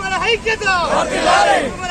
మన ఐక్యత మన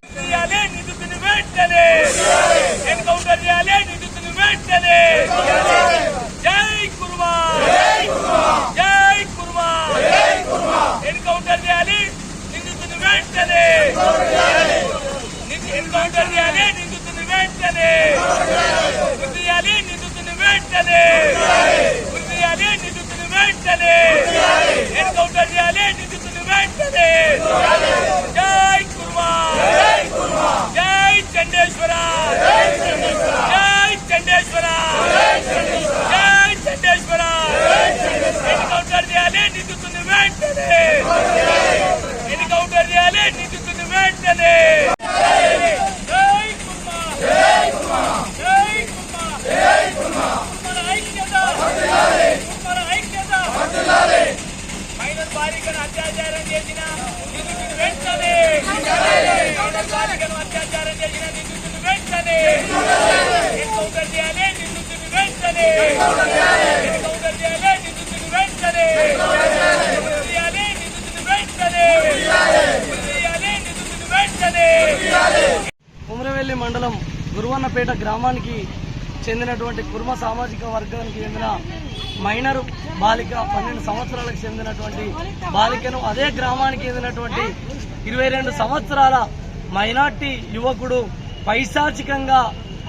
వెంటనే ఎన్కౌంటర్ చేయాలి. నిందితుని వెంటనే జై కుర్మా జై కుర్మా ఎన్కౌంటర్ చేయాలి. నిందితుని వెంటనే ఎన్కౌంటర్ చేయాలి. నిందితుని వెంటనే గుర్తు చేయాలి. నిందితుని వెంటనే గుర్తు చేయాలి. నిందితుని వెంటనే ఎన్కౌంటర్ చేయాలి. నిందితుని వెంటనే జై కుర్మా జై చండేశ్వర జై చండేశ్వర జై చండేశ్వర ఎన్కౌంటర్ చేయాలి నిందితుని వెంటనే ఎన్కౌంటర్ చేయాలి నిందితుని వెంటనే మైనర్ బాలికను అత్యాచారం చేసిన మైనర్ అత్యాచారం చేసిన నిందితుని వెంటనే. ఎన్కౌంటర్ చేయాలి? నిందితుని వెంటనే. ఎన్కౌంటర్ చేయాలి? నిందితుని వెంటనే. ఉరి తీయాలి వెంటనే. ఉరి తీయాలి వెంటనే. కుమరవెల్లి మండలం గురువన్నపేట గ్రామానికి చెందినటువంటి కుర్మ సామాజిక వర్గానికి చెందిన మైనర్ బాలిక పన్నెండు సంవత్సరాలకు చెందినటువంటి బాలికను అదే గ్రామానికి చెందినటువంటి ఇరవై రెండు సంవత్సరాల మైనార్టీ యువకుడు పైశాచికంగా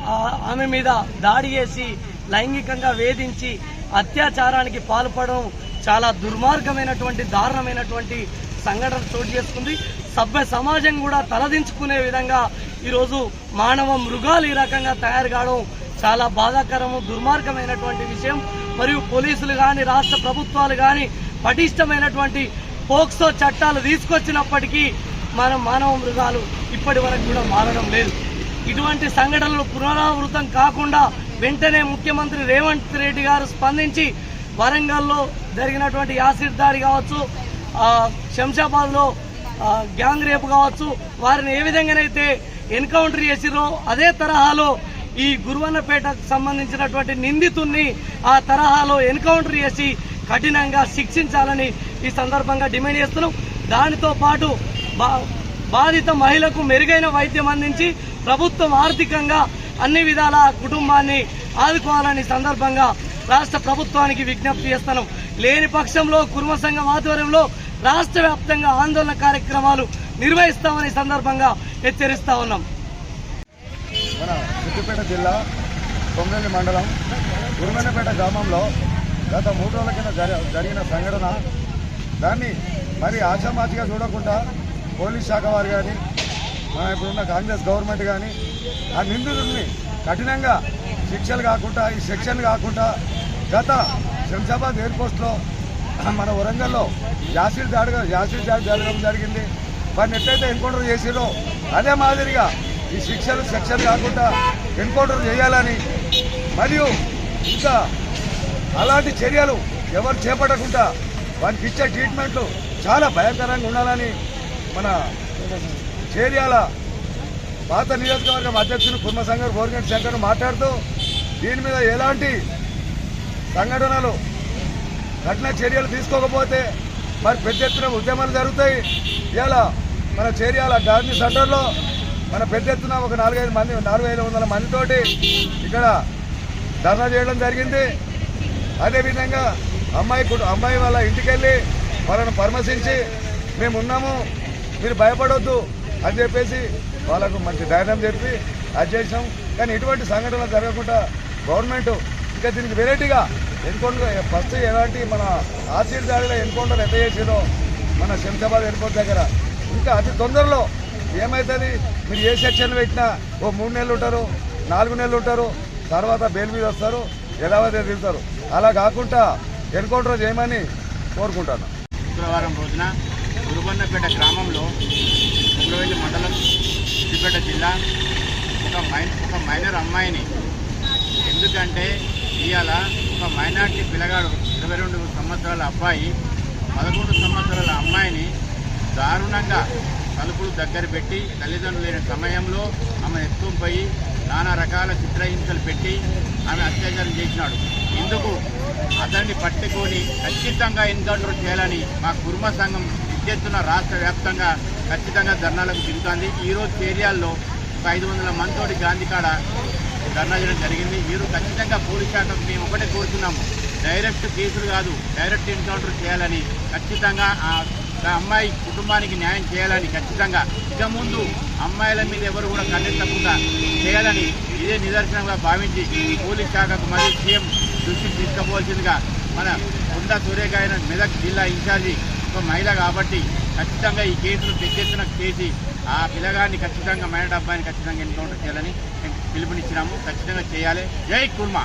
ఆ, ఆమె మీద దాడి చేసి లైంగికంగా వేధించి అత్యాచారానికి పాల్పడడం చాలా దుర్మార్గమైనటువంటి దారుణమైనటువంటి సంఘటన చోటు చేసుకుంది. సభ్య సమాజం కూడా తలదించుకునే విధంగా ఈరోజు మానవ మృగాలు ఈ రకంగా తయారు కావడం చాలా బాధాకరము దుర్మార్గమైనటువంటి విషయం. మరియు పోలీసులు కానీ రాష్ట్ర ప్రభుత్వాలు కానీ పటిష్టమైనటువంటి పోక్సో చట్టాలు తీసుకొచ్చినప్పటికీ మనం మానవ మృగాలు ఇప్పటి వరకు కూడా మారడం లేదు. ఇటువంటి సంఘటనలు పునరావృతం కాకుండా వెంటనే ముఖ్యమంత్రి రేవంత్ రెడ్డి గారు స్పందించి వరంగల్లో జరిగినటువంటి యాసిడ్ దాడి కావచ్చు శంషాబాద్లో గ్యాంగ్ రేపు కావచ్చు వారిని ఏ విధంగానైతే ఎన్కౌంటర్ చేసిరో అదే తరహాలో ఈ గురువన్నపేటకు సంబంధించినటువంటి నిందితుడిని ఆ తరహాలో ఎన్కౌంటర్ చేసి కఠినంగా శిక్షించాలని ఈ సందర్భంగా డిమాండ్ చేస్తున్నాం. దానితో పాటు బా- బాధిత మహిళకు మెరుగైన వైద్యం అందించి ప్రభుత్వం ఆర్థికంగా అన్ని విధాల కుటుంబాన్ని ఆదుకోవాలని సందర్భంగా రాష్ట్ర ప్రభుత్వానికి విజ్ఞప్తి చేస్తాను లేని పక్షంలో కుర్మ సంఘం ఆధ్వర్యంలో రాష్ట్ర వ్యాప్తంగా ఆందోళన కార్యక్రమాలు నిర్వహిస్తామని సందర్భంగా హెచ్చరిస్తా ఉన్నాం. మన సిద్దిపేట జిల్లా కొమ్మిలి మండలం గురుమన్నపేట గ్రామంలో గత మూడు రోజుల కింద జరిగిన సంఘటన. దాన్ని మరి ఆశామాచిగా చూడకుండా పోలీస్ శాఖ వారు కానీ మన ఇప్పుడున్న కాంగ్రెస్ గవర్నమెంట్ కానీ ఆ నిందితుల్ని కఠినంగా శిక్షలు కాకుండా ఈ సెక్షన్లు కాకుండా గత శంషాబాద్ ఎయిర్పోర్ట్లో మన వరంగల్లో యాసిడ్ దాడి యాసిడ్ దాడి జరగడం జరిగింది. వారిని ఎట్లయితే ఎన్కౌంటర్ చేసిరో అదే మాదిరిగా ఈ శిక్షలు సెక్షన్ కాకుండా ఎన్కౌంటర్ చేయాలని మరియు ఇంకా అలాంటి చర్యలు ఎవరు చేపట్టకుండా వారికి ఇచ్చే ట్రీట్మెంట్లు చాలా భయంకరంగా ఉండాలని మన చేర్యాల పాత నియోజకవర్గం అధ్యక్షులు కుర్మ సంఘర్ గోర్గంటి శంకర్ మాట్లాడుతూ దీని మీద ఎలాంటి సంఘటనలు కఠిన చర్యలు తీసుకోకపోతే మరి పెద్ద ఎత్తున ఉద్యమాలు జరుగుతాయి. ఇలా మన చేర్యాల గాంధీ సెంటర్లో మన పెద్ద ఎత్తున ఒక నాలుగైదు మంది నాలుగు ఐదు వందల మందితోటి ఇక్కడ ధర్నా చేయడం జరిగింది. అదేవిధంగా అమ్మాయి అమ్మాయి వాళ్ళ ఇంటికి వెళ్ళి వాళ్ళను పరామర్శించి మేము ఉన్నాము మీరు భయపడొద్దు అని చెప్పేసి వాళ్ళకు మంచి ధైర్యం చెప్పి అది చేసాం కానీ ఇటువంటి సంఘటనలు జరగకుండా గవర్నమెంట్ ఇంకా దీనికి వెరైటీగా ఎన్కౌంటర్ ఫస్ట్ ఎలాంటి మన ఆసీర్ దాడిలో ఎన్కౌంటర్ ఎంత చేసిందో మన శంషాబాద్ ఎయిర్పోర్ట్ దగ్గర. ఇంకా అతి తొందరలో ఏమవుతుంది మీరు ఏ సెక్షన్ పెట్టినా ఓ మూడు నెలలు ఉంటారు నాలుగు నెలలు ఉంటారు తర్వాత బెయిల్ మీద వస్తారు యథావతి తిరుగుతారు. అలా కాకుండా ఎన్కౌంటర్ చేయమని కోరుకుంటాను. శుక్రవారం రోజున గురుబన్నపేట గ్రామంలో ఉగ్రవెల్లి మండలం సిద్దిపేట జిల్లా ఒక మై ఒక మైనర్ అమ్మాయిని ఎందుకంటే ఇవాళ ఒక మైనార్టీ పిల్లగాడు ఇరవై రెండు సంవత్సరాల అబ్బాయి పదకొండు సంవత్సరాల అమ్మాయిని దారుణంగా తలుపులు దగ్గర పెట్టి తల్లిదండ్రులు లేని సమయంలో ఆమె ఎత్తుకుపోయి నానా రకాల చిత్రహింసలు పెట్టి ఆమె అత్యాచారం చేసినాడు. ఇందుకు అతన్ని పట్టుకొని ఖచ్చితంగా ఎన్కౌంటర్ చేయాలని మా కుర్మ సంఘం ఎత్తున రాష్ట్ర వ్యాప్తంగా ఖచ్చితంగా ధర్నాలకు దిగుతుంది. ఈరోజు ఏరియాల్లో ఒక ఐదు వందల మందితోటి గాంధీ కాడ ధర్నా చేయడం జరిగింది. మీరు ఖచ్చితంగా పోలీస్ శాఖకు మేము ఒకటే కోరుతున్నాము. డైరెక్ట్ కేసులు కాదు డైరెక్ట్ ఎన్కౌంటర్ చేయాలని ఖచ్చితంగా ఆ ఆ అమ్మాయి కుటుంబానికి న్యాయం చేయాలని ఖచ్చితంగా. ఇక ముందు అమ్మాయిల మీద ఎవరు కూడా కన్నెత్తకుండా చేయాలని ఇదే నిదర్శనంగా భావించి పోలీస్ శాఖకు మరియు సీఎం దృష్టికి తీసుకోవాల్సిందిగా మన కొండా సూర్యగాయన మెదక్ జిల్లా ఇన్ఛార్జి ఒక మహిళ కాబట్టి ఖచ్చితంగా ఈ కేసును పెద్దెత్తున చేసి ఆ పిల్లగాన్ని ఖచ్చితంగా మైనర్ అబ్బాయిని ఖచ్చితంగా ఎన్కౌంటర్ చేయాలని మేము పిలుపునిచ్చినాము. ఖచ్చితంగా చేయాలి. జై కుర్మా